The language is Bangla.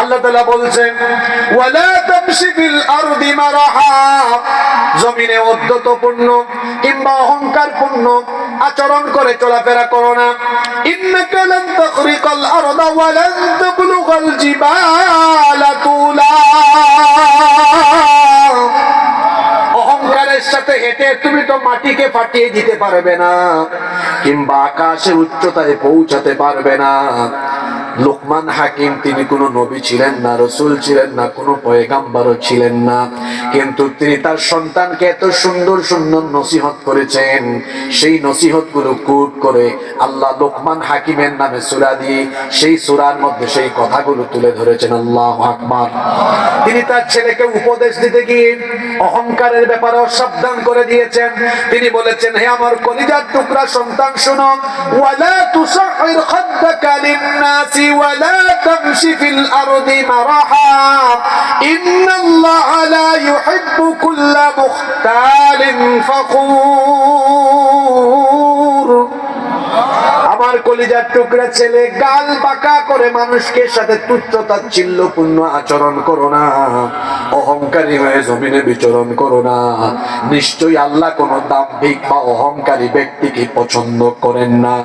আল্লাহ তাআলা বলছেন, ওয়ালা তামশি ফিল আরদি মারাহা। জমিনে আচরণ করে চলাফেরা করো না। অহংকারের সাথে হেঁটে তুমি তো মাটিকে ফাটিয়ে দিতে পারবে না, কিংবা আকাশের উচ্চতায় পৌঁছাতে পারবে না। লোকমান হাকিম তিনি কোনো নবী ছিলেন না, রসুল ছিলেন না, কোনো পয়গাম্বারও ছিলেন না। কিন্তু তিনি তার সন্তানকে এত সুন্দর সুন্দর নসিহত করেছেন। সেই নসিহতগুলো কুট করে আল্লাহ লোকমান হাকিমের নামে সুরা দিয়ে সেই সুরার মধ্যে সেই কথাগুলো তুলে ধরেছেন। আল্লাহ আকবার। তিনি তার ছেলেকে উপদেশ দিতে গিয়ে অহংকারের ব্যাপারে সাবধান করে দিয়েছেন। তিনি বলেছেন, হে আমার কলিজার টুকরা সন্তান, শোনো। ওয়ালা খাদ্দাকা লিন-নাসি ওয়ালা তামশি ফিল আরদি মারাহা ইন্নাল্লাহা লা ইউহিব্বু কুল্লা মুখতালিন ফাখুর আমার কলিজার টুকরা ছেলে গাল বাঁকা করে মানুষকে সাথে তুচ্ছ তাচ্ছিল্যপূর্ণ আচরণ করো না। অহংকারী হয়ে জমিনে বিচরণ করো না। নিশ্চয়ই আল্লাহ কোন দাম্ভিক বা অহংকারী ব্যক্তিকে পছন্দ করেন না।